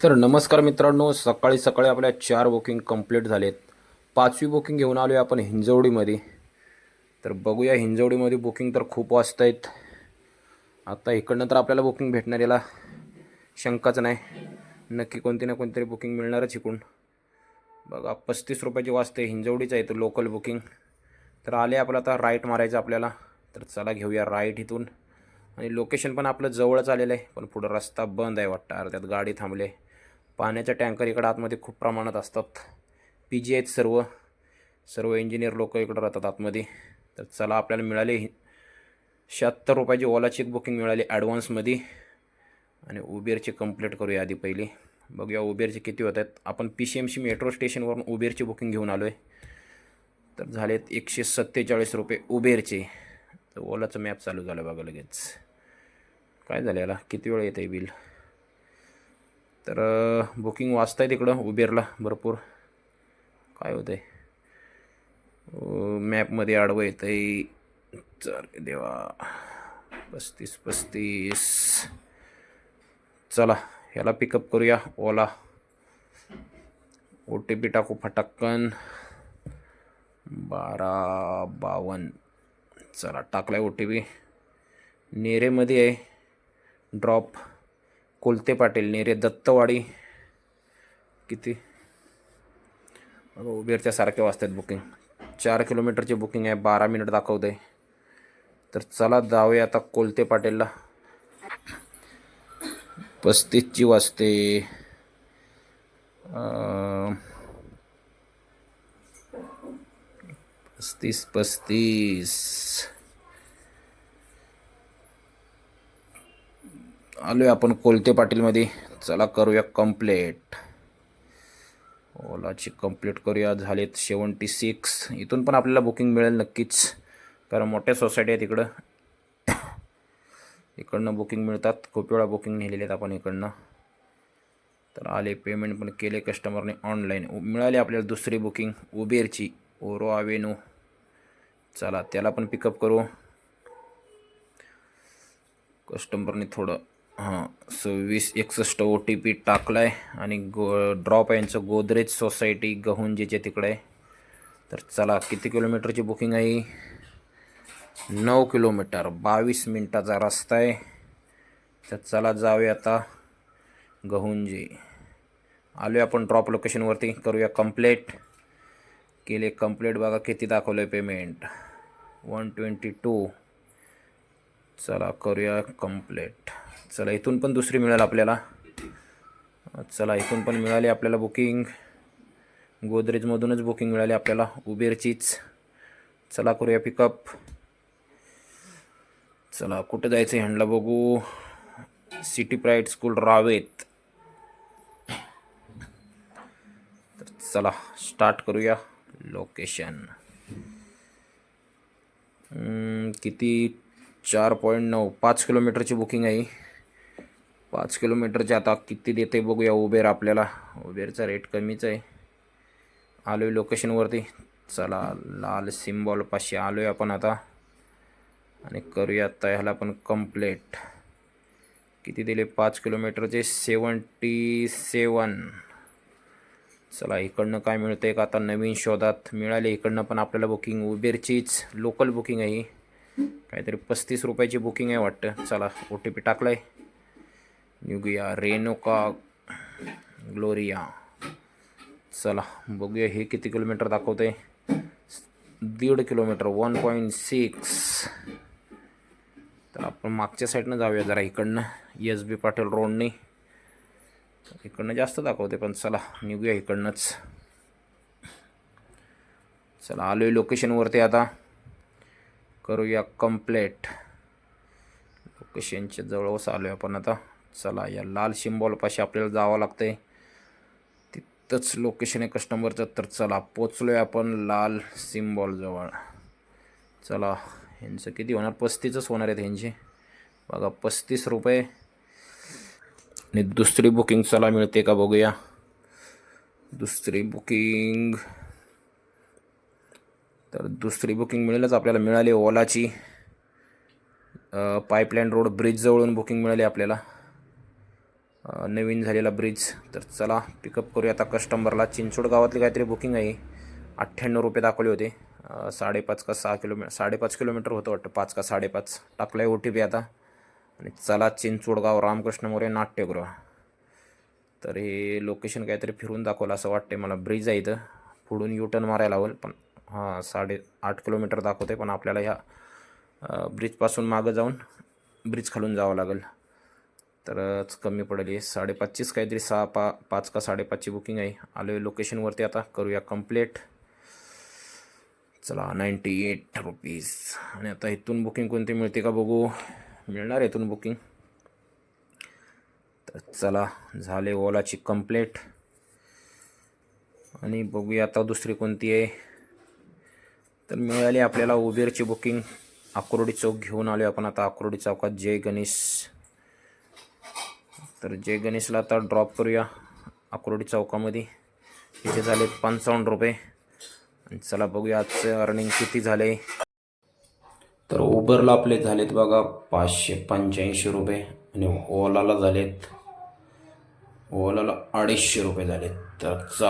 तर नमस्कार मित्रांनो सकाळी सकाळी आपल्या चार बुकिंग कंप्लीट झालेत. पाचवी बुकिंग घेऊन आलो आहे आपण हिंजवडीमध्ये. तर बघूया हिंजवडीमध्ये बुकिंग तर खूप वाजत आहेत आता इकडनं तर आपल्याला बुकिंग भेटणार याला. शंकाच नाही. नक्की कोणती ना कोणतरी बुकिंग मिळणारच इकडून. बघा पस्तीस रुपयाची वाजते. हिंजवडीचं आहे तर लोकल बुकिंग तर आले आपलं आता राईट मारायचं आपल्याला. तर चला घेऊया राईट इथून. आणि लोकेशन पण आपलं जवळच आलेलं आहे. पण पुढं रस्ता बंद आहे वाटतं. अर्ध्यात गाडी थांबले पाण्याच्या टँकर इकडं आतमध्ये खूप प्रमाणात असतात. पी जी आहेत सर्व. सर्व इंजिनियर लोक इकडं राहतात आतमध्ये. तर चला आपल्याला मिळाले शहात्तर रुपयाची ओलाची एक बुकिंग मिळाली ॲडव्हान्समध्ये आणि उबेरची कंप्लीट करूया आधी पहिली. बघूया उबेरचे किती होत आहेत. आपण P C M C metro स्टेशनवरून उबेरची बुकिंग घेऊन आलो आहे तर झालेत एकशे सत्तेचाळीस रुपये उबेरचे. तर ओलाचं मॅप चालू झालं बघा लगेच. काय झालं याला? किती वेळ येतं आहे बिल? तर बुकिंग वाचत आहे तिकडं उबेरला भरपूर. काय होतं आहे मॅपमध्ये आडवं येतं आहे चल देवा. पस्तीस पस्तीस. चला ह्याला पिकअप करूया ओला. ओ टी पी टाकू फटाक्कन. बारा बावन्न चला टाकला आहे ओ टी पी नेरेमध्ये आहे. ड्रॉप कोलते पाटील नेरे दत्तवाडी. किती? उबेरच्या सारखे वाजतात बुकिंग चार किलोमीटरची बुकिंग आहे. बारा मिनिट दाखवते तर चला जाऊया आता कोलते पाटीलला. पस्तीसची वाजते. पस्तीस पस्तीस. आलो आहे आपण कोलते पाटीलमध्ये. चला करूया कंप्लेट ओलाची कंप्लीट करूया. झालेत सेवन्टी सिक्स. इथून पण आपल्याला बुकिंग मिळेल नक्कीच. कारण मोठ्या सोसायटी आहेत इकडं. इकडनं बुकिंग मिळतात. खूप वेळा बुकिंग नेलेले आहेत आपण इकडनं. तर आले पेमेंट पण केले कस्टमरने ऑनलाईन मिळाली आपल्याला दुसरी बुकिंग उबेरची ओरो आवेनो चला त्याला पण पिकअप करू. कस्टमरने थोडं हां सव्वीस एकसष्ट ओ टी पी टाकला आहे आणि गो ड्रॉप आहे यांचं गोदरेज सोसायटी गहुंजेचे तिकडे आहे. तर चला किती किलोमीटरची बुकिंग आहे नऊ किलोमीटर बावीस मिनटाचा रस्ता आहे. तर चला जाऊया आता गहुंजे आलो आपण ड्रॉप लोकेशनवरती करूया कंप्लेट केले कंप्लेट बघा किती दाखवलं आहे पेमेंट वन ट्वेंटी टू चला करूया कम्प्लेट चला इथून पण दुसरी मिळेल आपल्याला. चला इथून पण मिळाली आपल्याला बुकिंग गोदरेजमधूनच बुकिंग मिळाली आपल्याला उबेरचीच. चला करूया पिकअप चला कुठं जायचं आहे ह्यांडला बघू. City Pride School Ravet. तर चला स्टार्ट करूया लोकेशन किती? चार पॉईंट नऊ. पाच किलोमीटरची बुकिंग आहे. पाच किलोमीटरचे आता किती देते बघूया उबेर आपल्याला. उबेरचा रेट कमीच आहे. आलो आहे लोकेशनवरती चला लाल सिम्बॉलपाशी आलो आहे आपण आता. आणि करूया आता ह्याला पण कंप्लेट किती दिले? पाच किलोमीटरचे सेवन्टी सेवन चला इकडनं काय मिळतं आहे का आता नवीन शोधात? मिळाले. इकडनं पण आपल्याला बुकिंग उबेरचीच लोकल बुकिंग आहे काहीतरी पस्तीस रुपयाची बुकिंग आहे वाटतं. चला ओ टी पी टाकला आहे निघूया रेनोका ग्लोरिया चला बघूया हे किती किलोमीटर दाखवते दीड किलोमीटर वन पॉईंट सिक्स तर आपण मागच्या साईडनं जाऊया जरा इकडनं. एस बी पाटील रोडने इकडनं जास्त दाखवते पण चला निघूया इकडनंच. चला आलो आहे लोकेशनवरती आता. करूया कंप्लेट लोकेशनच्या जवळच आलो आहे आपण आता. चला या लाल सिम्बॉलपाशी आपल्याला जावं लागतं आहे तिथंच लोकेशन आहे कस्टमरचं तर चला पोचलो आहे आपण लाल सिम्बॉलजवळ चला ह्यांचं किती होणार? पस्तीसच होणार आहेत ह्यांचे. बघा पस्तीस रुपये. आणि दुसरी बुकिंग चला मिळते का बघूया. दुसरी बुकिंग तर दुसरी बुकिंग मिळेलच आपल्याला मिळाली ओलाची. पाईपलाईन रोड ब्रिजजवळून बुकिंग मिळाली आपल्याला. नवीन झालेला ब्रिज तर चला पिकअप करूया आता कस्टमरला चिंचोड गावातली काहीतरी बुकिंग आहे. अठ्ठ्याण्णव रुपये दाखवले होते. साडेपाच का सहा किलोमीटर साडेपाच किलोमीटर होतं वाटतं. पाच का साडेपाच. टाकलं आहे ओ टी पी आता. आणि चला चिंचोडगाव रामकृष्ण मोरे नाट्यगृह. तर हे लोकेशन काहीतरी फिरून दाखवलं असं वाटते मला. ब्रिज आहे इथं. पुढून यू टर्न मारायला लावेल. पण हां साडे आठ किलोमीटर दाखवते पण आपल्याला ह्या ब्रिजपासून मागं जाऊन ब्रिज खालून जावं लागेल. तरच कमी पडेल. हे साडेपाचचीच काहीतरी सहा पा पाच का साडेपाचची बुकिंग आहे. आलो आहे लोकेशनवरती आता. करूया कंप्लेट. चला नाईंटी एट रुपीज. आणि आता इथून बुकिंग कोणती मिळते का बघू? मिळणार इथून बुकिंग. तर चला झाले ओलाची कंप्लेट. आणि बघूया आता दुसरी कोणती आहे. तर मिळाली आपल्याला उबेरची बुकिंग. अक्रोडी चौक घेऊन आलो आपण आता. अक्रोडी चौकात. जय गणेश. तर जय गणेशला आता ड्रॉप करूया अक्रोडी चौकामध्ये. तिथे झाले पंचावन्न रुपये. चला बघूया आजचं अर्निंग किती झाले तर उबरला आपले झालेत बघा पाचशे पंच्याऐंशी रुपये आणि ओलाला झालेत. ओलाला अडीचशे रुपये झालेत. तर चला.